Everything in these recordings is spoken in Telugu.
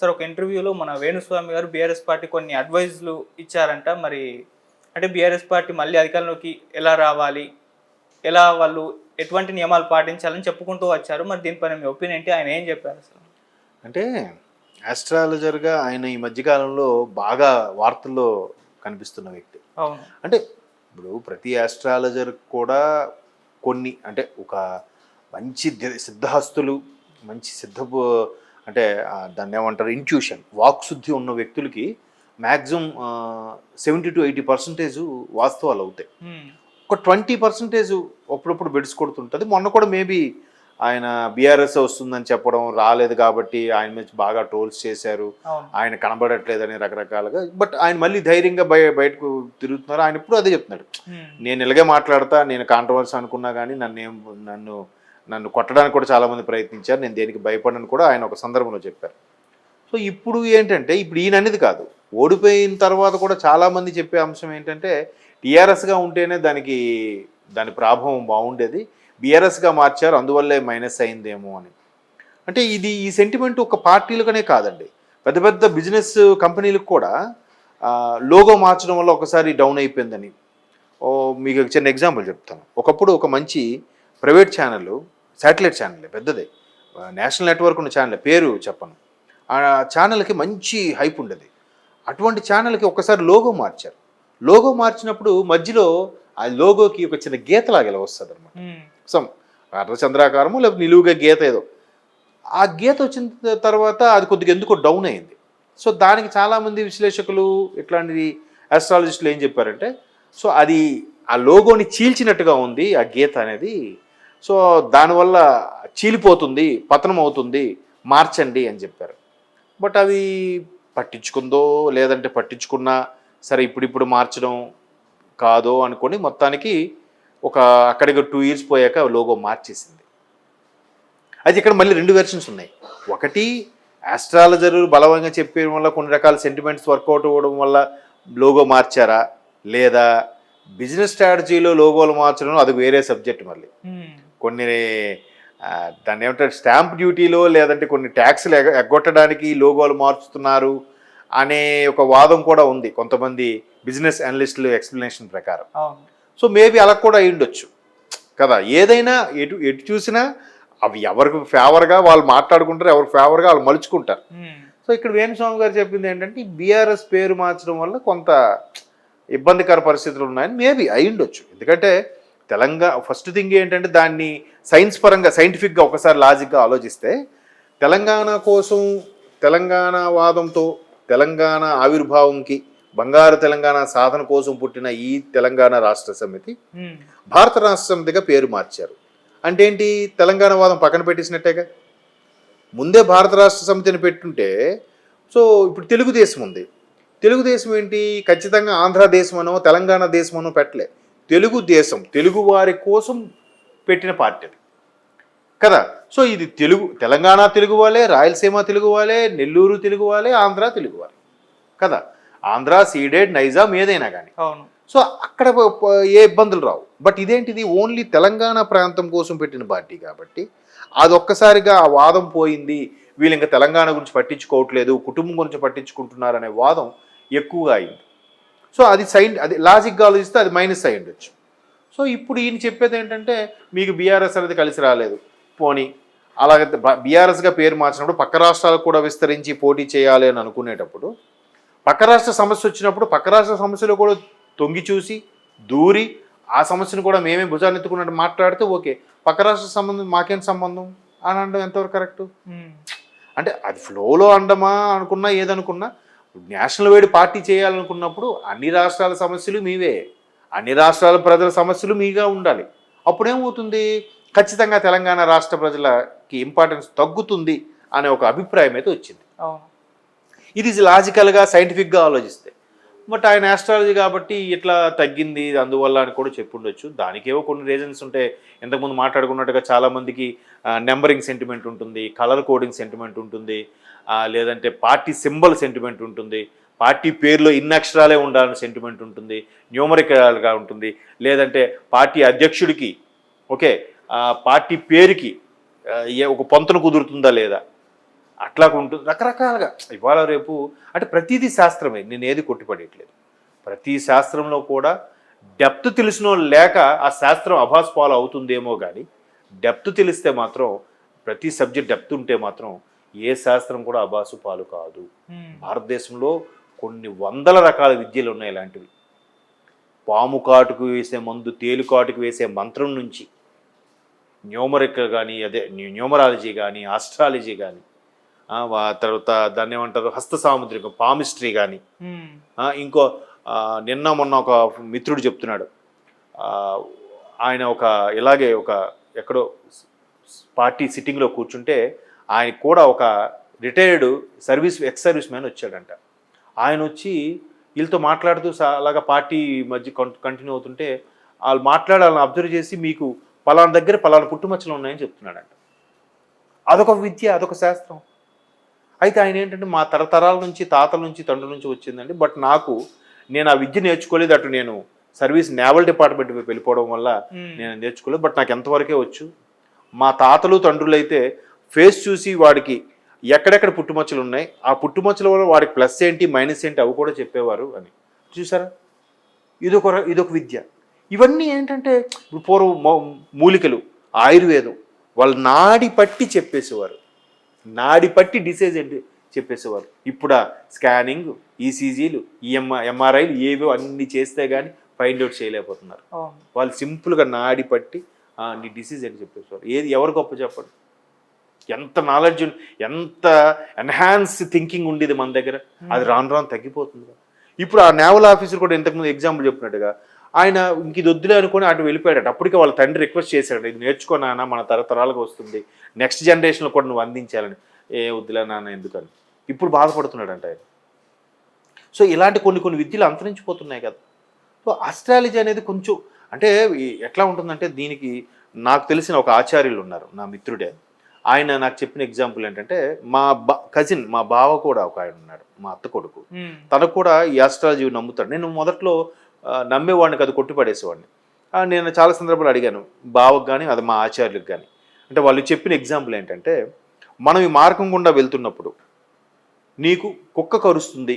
సార్ ఒక ఇంటర్వ్యూలో మన వేణుస్వామి గారు బీఆర్ఎస్ పార్టీ కొన్ని అడ్వైజ్లు ఇచ్చారంట. మరి అంటే బీఆర్ఎస్ పార్టీ మళ్ళీ అధికారంలోకి ఎలా రావాలి? ఎలా వాళ్ళు ఎటువంటి నియమాలు పాటించాలని చెప్పుకుంటూ వచ్చారు. మరి దీనిపైన మీ ఒపీనియన్ ఏంటి? ఆయన ఏం చెప్పారు అసలు అంటే ఆస్ట్రాలజర్గా ఆయన ఈ మధ్యకాలంలో బాగా వార్తల్లో కనిపిస్తున్న వ్యక్తి. అవును. అంటే ఇప్పుడు ప్రతి ఆస్ట్రాలజర్ కూడా కొన్ని అంటే ఒక మంచి సిద్ధహస్తులు మంచి సిద్ధపు అంటే దాన్ని ఏమంటారు? ఇంట్యూషన్ వాక్శుద్ధి ఉన్న వ్యక్తులకి maximum seventy to eighty percentage వాస్తవాలు అవుతాయి. ఒక ట్వంటీ పర్సెంటేజ్ అప్పుడప్పుడు బెడ్స్ కొడుతుంటుంది. మొన్న కూడా మేబీ ఆయన బీఆర్ఎస్ వస్తుందని చెప్పడం రాలేదు కాబట్టి ఆయన మీద బాగా ట్రోల్స్ చేశారు. ఆయన కనబడట్లేదని రకరకాలుగా బట్ ఆయన మళ్ళీ ధైర్యంగా బయ బయటకు తిరుగుతున్నారు. ఆయన ఇప్పుడు అదే చెప్తున్నాడు. నేను ఇలాగే మాట్లాడతా నేను కాంట్రవర్సీ అనుకున్నా కానీ నన్ను ఏం నన్ను నన్ను కొట్టడానికి కూడా చాలామంది ప్రయత్నించారు. నేను దేనికి భయపడను కూడా ఆయన ఒక సందర్భంలో చెప్పారు. సో ఇప్పుడు ఏంటంటే ఇప్పుడు ఈయన అనేది కాదు. ఓడిపోయిన తర్వాత కూడా చాలామంది చెప్పే అంశం ఏంటంటే టీఆర్ఎస్గా ఉంటేనే దానికి దాని ప్రాభావం బాగుండేది. బీఆర్ఎస్గా మార్చారు అందువల్లే మైనస్ అయిందేమో అని. అంటే ఇది ఈ సెంటిమెంట్ ఒక పార్టీలుగానే కాదండి. పెద్ద పెద్ద బిజినెస్ కంపెనీలకు కూడా లోగో మార్చడం వల్ల ఒకసారి డౌన్ అయిపోయిందని. ఓ మీకు చిన్న ఎగ్జాంపుల్ చెప్తాను. ఒకప్పుడు ఒక మంచి ప్రైవేట్ ఛానల్ శాటిలైట్ ఛానల్ పెద్దదే. నేషనల్ నెట్వర్క్ ఉన్న ఛానల్ పేరు చెప్పను. ఆ ఛానల్కి మంచి హైప్ ఉండేది. అటువంటి ఛానల్కి ఒకసారి లోగో మార్చారు. లోగో మార్చినప్పుడు మధ్యలో ఆ లోగోకి ఒక చిన్న గీతలాగా ఇలా వస్తుంది అనమాట సమ్ అర్ధచంద్రాకారము లేకపోతే నిలువుగా గీత ఏదో. ఆ గీత వచ్చిన తర్వాత అది కొద్దిగా ఎందుకో డౌన్ అయింది. సో దానికి చాలామంది విశ్లేషకులు ఇట్లాంటి ఆస్ట్రాలజిస్టులు ఏం చెప్పారంటే సో అది ఆ లోగోని చీల్చినట్టుగా ఉంది ఆ గీత అనేది సో దానివల్ల చీలిపోతుంది పతనం అవుతుంది మార్చండి అని చెప్పారు. బట్ అది పట్టించుకుందో లేదంటే పట్టించుకున్నా సరే ఇప్పుడిప్పుడు మార్చడం కాదో అనుకొని మొత్తానికి ఒక అక్కడికి టూ ఇయర్స్ పోయాక లోగో మార్చేసింది. అది ఇక్కడ మళ్ళీ రెండు వెర్షన్స్ ఉన్నాయి. ఒకటి ఆస్ట్రాలజర్ బలవంగా చెప్పడం వల్ల కొన్ని రకాల సెంటిమెంట్స్ వర్కౌట్ అవ్వడం వల్ల లోగో మార్చారా? లేదా బిజినెస్ స్ట్రాటజీలో లోగోలు మార్చడం అది వేరే సబ్జెక్ట్ మళ్ళీ. కొన్ని దాన్ని ఏమంటారు స్టాంప్ డ్యూటీలో లేదంటే కొన్ని ట్యాక్స్లు ఎగ ఎగ్గొట్టడానికి లోగోలు మార్చుతున్నారు అనే ఒక వాదం కూడా ఉంది. కొంతమంది బిజినెస్ అనలిస్టులు ఎక్స్ప్లెనేషన్ ప్రకారం. సో మేబీ అలా కూడా అయి ఉండొచ్చు. కదా ఏదైనా ఎటు ఎటు చూసినా అవి ఎవరికి ఫేవర్గా వాళ్ళు మాట్లాడుకుంటారు ఎవరికి ఫేవర్గా వాళ్ళు మలుచుకుంటారు. సో ఇక్కడ వేణుస్వామి గారు చెప్పింది ఏంటంటే బీఆర్ఎస్ పేరు మార్చడం వల్ల కొంత ఇబ్బందికర పరిస్థితులు ఉన్నాయని మేబీ అయి ఉండొచ్చు. ఎందుకంటే తెలంగాణ ఫస్ట్ థింగ్ ఏంటంటే దాన్ని సైన్స్ పరంగా సైంటిఫిక్గా ఒకసారి లాజిక్గా ఆలోచిస్తే తెలంగాణ కోసం తెలంగాణ వాదంతో తెలంగాణ ఆవిర్భావంకి బంగారు తెలంగాణ సాధన కోసం పుట్టిన ఈ తెలంగాణ రాష్ట్ర సమితి భారత రాష్ట్ర సమితిగా పేరు మార్చారు. అంటే ఏంటి? తెలంగాణ వాదం పక్కన పెట్టేసినట్టేగా? ముందే భారత రాష్ట్ర సమితిని పెట్టుంటే సో ఇప్పుడు తెలుగుదేశం ఉంది. తెలుగుదేశం ఏంటి? ఖచ్చితంగా ఆంధ్ర దేశమనో తెలంగాణ దేశమనో పెట్టలే. తెలుగుదేశం తెలుగు వారి కోసం పెట్టిన పార్టీ అది. కదా? సో ఇది తెలుగు తెలంగాణ తెలుగు వాళ్ళే రాయలసీమ తెలుగు వాళ్ళే నెల్లూరు తెలుగు వాళ్ళే ఆంధ్ర తెలుగు వాళ్ళే. కదా? ఆంధ్ర సీడెడ్ నైజాం ఏదైనా కానీ. అవును. సో అక్కడ ఏ ఇబ్బందులు రావు. బట్ ఇదేంటిది? ఓన్లీ తెలంగాణ ప్రాంతం కోసం పెట్టిన పార్టీ కాబట్టి అది ఒక్కసారిగా ఆ వాదం పోయింది. వీళ్ళు ఇంకా తెలంగాణ గురించి పట్టించుకోవట్లేదు కుటుంబం గురించి పట్టించుకుంటున్నారు అనే వాదం ఎక్కువగా అయింది. సో అది సైన్ అది లాజిక్గా ఆలోచిస్తే అది మైనస్ అయి ఉండొచ్చు. సో ఇప్పుడు ఈయన చెప్పేది ఏంటంటే మీకు బీఆర్ఎస్ అనేది కలిసి రాలేదు. పోనీ. అలాగే బీఆర్ఎస్గా పేరు మార్చినప్పుడు పక్క రాష్ట్రాలకు కూడా విస్తరించి పోటీ చేయాలి అని అనుకునేటప్పుడు పక్క రాష్ట్ర సమస్య వచ్చినప్పుడు పక్క రాష్ట్ర సమస్యలు కూడా తొంగి చూసి దూరి ఆ సమస్యను కూడా మేమే భుజాన్ని ఎత్తుకున్నట్టు మాట్లాడితే ఓకే. పక్క రాష్ట్ర సంబంధం మాకేం సంబంధం అని అనడం ఎంతవరకు కరెక్ట్? అంటే అది ఫ్లోలో అండమా అనుకున్నా ఏదనుకున్నా నేషనల్ వైడ్ పార్టీ చేయాలనుకున్నప్పుడు అన్ని రాష్ట్రాల సమస్యలు మీవే. అన్ని రాష్ట్రాల ప్రజల సమస్యలు మీగా ఉండాలి. అప్పుడేమవుతుంది? ఖచ్చితంగా తెలంగాణ రాష్ట్ర ప్రజలకి ఇంపార్టెన్స్ తగ్గుతుంది అనే ఒక అభిప్రాయం అయితే వచ్చింది ఇది లాజికల్గా సైంటిఫిక్గా ఆలోచిస్తే. బట్ ఆయన ఆస్ట్రాలజీ కాబట్టి ఇట్లా తగ్గింది. అందువల్ల అని కూడా చెప్పుండొచ్చు. దానికేవో కొన్ని రీజన్స్ ఉంటాయి ఇంతకుముందు మాట్లాడుకున్నట్టుగా చాలామందికి నెంబరింగ్ సెంటిమెంట్ ఉంటుంది కలర్ కోడింగ్ సెంటిమెంట్ ఉంటుంది లేదంటే పార్టీ సింబల్ సెంటిమెంట్ ఉంటుంది పార్టీ పేరులో ఇన్ని అక్షరాలే ఉండాలని సెంటిమెంట్ ఉంటుంది న్యూమరికల్గా ఉంటుంది లేదంటే పార్టీ అధ్యక్షుడికి ఓకే పార్టీ పేరుకి ఒక పొంతను కుదురుతుందా లేదా? అట్లా ఉంటుంది రకరకాలుగా. ఇవాళ రేపు అంటే ప్రతిదీ శాస్త్రమే నేను ఏది కొట్టిపడేయట్లేదు. ప్రతి శాస్త్రంలో కూడా డెప్త్ తెలిసిన లేక ఆ శాస్త్రం అభాస్ పాలు అవుతుందేమో కానీ డెప్త్ తెలిస్తే మాత్రం ప్రతి సబ్జెక్ట్ డెప్త్ ఉంటే మాత్రం ఏ శాస్త్రం కూడా అభాసు పాలు కాదు. భారతదేశంలో కొన్ని వందల రకాల విద్యలు ఉన్నాయి ఇలాంటివి. పాము కాటుకు వేసే మందు తేలు కాటుకు వేసే మంత్రం నుంచి న్యూమరిక్ కానీ అదే న్యూమరాలజీ కానీ ఆస్ట్రాలజీ కానీ తర్వాత దాన్ని ఏమంటారు? హస్త సాముద్రికం పామిస్ట్రీ కానీ ఇంకో నిన్న మొన్న ఒక మిత్రుడు చెప్తున్నాడు. ఆయన ఒక ఇలాగే ఒక ఎక్కడో పార్టీ సిట్టింగ్లో కూర్చుంటే ఆయన కూడా ఒక retired service ex service man వచ్చాడంట. ఆయన వచ్చి వీళ్ళతో మాట్లాడుతూ అలాగా పార్టీ మధ్య కంటిన్యూ అవుతుంటే వాళ్ళు మాట్లాడాలని అబ్జర్వ్ చేసి మీకు పలానా దగ్గర పలానా పుట్టుమచ్చలు ఉన్నాయని చెప్తున్నాడంట. అదొక విద్య అదొక శాస్త్రం. అయితే ఆయన ఏంటంటే మా తరతరాల నుంచి తాతల నుంచి తండ్రుల నుంచి వచ్చిందండి. బట్ నాకు నేను ఆ విద్య నేర్చుకోలేదు. అటు నేను సర్వీస్ నేవల్ డిపార్ట్మెంట్ వెళ్ళిపోవడం వల్ల నేను నేర్చుకోలేదు. బట్ నాకు ఎంతవరకే వచ్చు. మా తాతలు తండ్రులు అయితే ఫేస్ చూసి వాడికి ఎక్కడెక్కడ పుట్టుమచ్చలు ఉన్నాయి ఆ పుట్టుమచ్చల వల్ల వాడికి ప్లస్ ఏంటి మైనస్ ఏంటి అవి కూడా చెప్పేవారు అని. చూసారా? ఇదొక ఇదొక విద్య. ఇవన్నీ ఏంటంటే పూర్వం మూలికలు ఆయుర్వేదం. వాళ్ళు నాడి పట్టి చెప్పేసేవారు. నాడి పట్టి డిసీజ్ ఏంటి చెప్పేసేవారు ఇప్పుడు స్కానింగ్ ఈసీజీలు ఈఎంఐ ఎంఆర్ఐలు ఏవో అన్ని చేస్తే కానీ ఫైండ్ అవుట్ చేయలేకపోతున్నారు. వాళ్ళు సింపుల్గా నాడి పట్టి "ఆ, నీ డిసీజ్ ఏంటి చెప్పేసేవారు ఏది ఎవరు గొప్ప చెప్పండి? ఎంత నాలెడ్జ్ ఎంత ఎన్హాన్స్ థింకింగ్ ఉండేది మన దగ్గర. అది రాను రాను తగ్గిపోతుంది. ఇప్పుడు ఆ నేవల్ ఆఫీసర్ కూడా ఇంతకుముందు ఎగ్జాంపుల్ చెప్పినట్టుగా ఆయన ఇంక ఇది వద్దులే అనుకుని అటు వెళ్ళిపోయాడట. అప్పటికే వాళ్ళ తండ్రి రిక్వెస్ట్ చేశాడు ఇది నేర్చుకో నాన్న మన తరతరాలకు వస్తుంది. నెక్స్ట్ జనరేషన్లో కూడా నువ్వు అందించాలని. ఏ వద్దులే నాన్న ఎందుకని? ఇప్పుడు బాధపడుతున్నాడంట ఆయన. సో ఇలాంటి కొన్ని కొన్ని విద్యలు అంతరించిపోతున్నాయి కదా. సో అస్ట్రాలజీ అనేది కొంచెం అంటే ఎట్లా ఉంటుందంటే దీనికి నాకు తెలిసిన ఒక ఆచార్యులు ఉన్నారు నా మిత్రుడే. ఆయన నాకు చెప్పిన ఎగ్జాంపుల్ ఏంటంటే మా బా కజిన్ మా బావ కూడా ఒక ఆయన ఉన్నాడు మా అత్త కొడుకు. తనకు కూడా ఈ ఆస్ట్రాలజీ నమ్ముతాడు. నేను మొదట్లో నమ్మేవాడిని కాదు కొట్టిపడేసేవాడిని. నేను చాలా సందర్భాలు అడిగాను బావకు కానీ అది మా ఆచార్యులకు కానీ అంటే వాళ్ళు చెప్పిన ఎగ్జాంపుల్ ఏంటంటే మనం ఈ మార్గం గుండా వెళ్తున్నప్పుడు నీకు కుక్క కరుస్తుంది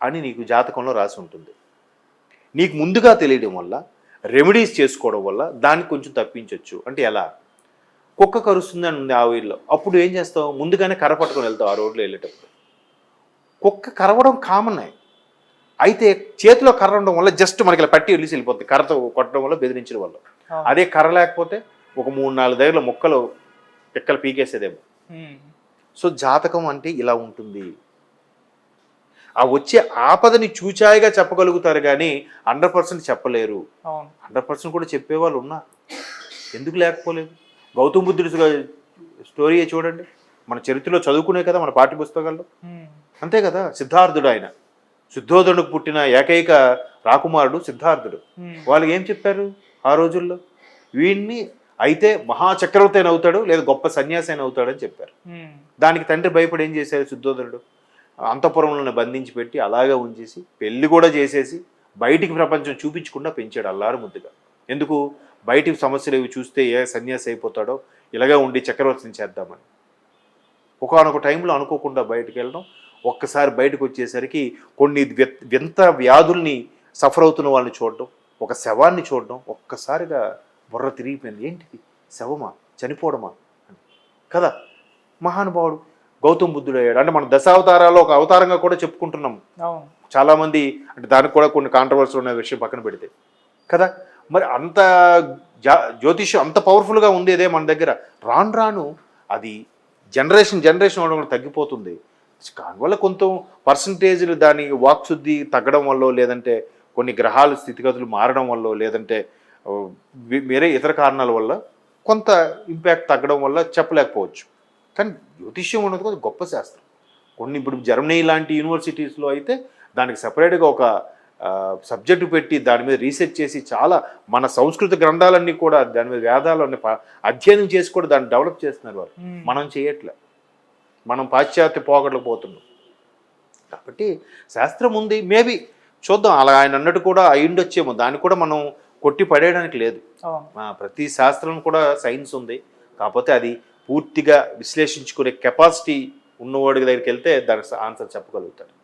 అని నీకు జాతకంలో రాసి ఉంటుంది. నీకు ముందుగా తెలియడం వల్ల రెమెడీస్ చేసుకోవడం వల్ల దాన్ని కొంచెం తప్పించవచ్చు అంటే ఎలా? కుక్క కరుస్తుంది అని ఉంది ఆ వీధిలో అప్పుడు ఏం చేస్తావు? ముందుగానే కర్ర పట్టుకొని వెళ్తావు ఆ రోడ్లో వెళ్ళేటప్పుడు. కుక్క కరవడం కామన్ అయితే చేతిలో కర్ర ఉండడం వల్ల జస్ట్ మనకి ఇలా పట్టి వెళ్ళి వెళ్ళిపోతుంది కర్రతో కొట్టడం వల్ల బెదిరించడం వల్ల. అదే కర్ర లేకపోతే ఒక మూడు నాలుగు దగ్గర మొక్కలు పిక్కలు పీకేసేదేమో. సో జాతకం అంటే ఇలా ఉంటుంది. ఆ వచ్చే ఆపదని చూచాయిగా చెప్పగలుగుతారు కానీ హండ్రెడ్ పర్సెంట్ చెప్పలేరు. హండ్రెడ్ పర్సెంట్ కూడా చెప్పేవాళ్ళు ఉన్నారు ఎందుకు లేకపోలేదు? గౌతమ్ బుద్ధుడి స్టోరీ చూడండి. మన చరిత్రలో చదువుకునే కదా మన పాఠ్య పుస్తకాల్లో అంతే కదా? సిద్ధార్థుడు ఆయన. శుద్ధోదనుకు పుట్టిన ఏకైక రాకుమారుడు సిద్ధార్థుడు. ఉమ్, వాళ్ళకి ఏం చెప్పారు ఆ రోజుల్లో? వీడిని అయితే మహాచక్రవర్తి అయిన అవుతాడు లేదా గొప్ప సన్యాసి అయిన అవుతాడని చెప్పారు. ఉమ్, దానికి తండ్రి భయపడి ఏం చేశాడు శుద్ధోదనుడు అంతఃపురంలో బంధించి పెట్టి అలాగే ఉంచేసి పెళ్ళి కూడా చేసేసి బయటికి ప్రపంచం చూపించకుండా పెంచాడు అల్లారు ముద్దుగా. ఎందుకు? బయటికి సమస్యలు ఇవి చూస్తే ఏ సన్యాసి అయిపోతాడో ఇలాగే ఉండి చక్రవర్తిని చేద్దామని. ఒకనొక టైంలో అనుకోకుండా బయటికి వెళ్ళడం ఒక్కసారి బయటకు వచ్చేసరికి కొన్ని వింత వ్యాధుల్ని సఫర్ అవుతున్న వాళ్ళని చూడడం ఒక శవాన్ని చూడడం ఒక్కసారిగా బుర్ర తిరిగిపోయింది. ఏంటిది? శవమా? చనిపోవడమా? అని. కదా? మహానుభావుడు గౌతమ్ బుద్ధుడు అయ్యాడు అంటే మన దశావతారాల్లో ఒక అవతారంగా కూడా చెప్పుకుంటున్నాం. చాలామంది అంటే దానికి కూడా కొన్ని కాంట్రవర్సీ ఉన్న విషయం పక్కన పెడితే. కదా? మరి అంత జా జ్యోతిష్యం అంత పవర్ఫుల్గా ఉండేదే మన దగ్గర. రాను రాను అది జనరేషన్ జనరేషన్ అవడం కూడా తగ్గిపోతుంది. దానివల్ల కొంత పర్సంటేజ్లు దాని వాక్శుద్ధి తగ్గడం వల్ల లేదంటే కొన్ని గ్రహాల స్థితిగతులు మారడం వల్ల లేదంటే వేరే ఇతర కారణాల వల్ల కొంత ఇంపాక్ట్ తగ్గడం వల్ల చెప్పలేకపోవచ్చు. కానీ జ్యోతిష్యం ఉన్నది కొంచెం గొప్ప శాస్త్రం. కొన్ని ఇప్పుడు జర్మనీ లాంటి యూనివర్సిటీస్లో అయితే దానికి సపరేట్గా ఒక సబ్జెక్టు పెట్టి దాని మీద రీసెర్చ్ చేసి చాలా మన సంస్కృత గ్రంథాలన్నీ కూడా దాని మీద వేదాలన్నీ అధ్యయనం చేసి కూడా దాన్ని డెవలప్ చేస్తున్నారు వారు ఉమ్, మనం చేయట్లే. మనం పాశ్చాత్య పోగడలు పోతున్నాం. కాబట్టి శాస్త్రం ఉంది మేబీ చూద్దాం. అలా ఆయన అన్నట్టు కూడా అయ్యుండొచ్చేమో దాన్ని కూడా మనం కొట్టి పడేయడానికి లేదు. ప్రతి శాస్త్రం కూడా సైన్స్ ఉంది. కాకపోతే అది పూర్తిగా విశ్లేషించుకునే కెపాసిటీ ఉన్నవాడి దగ్గరికి వెళ్తే దానికి ఆన్సర్ చెప్పగలుగుతాడు.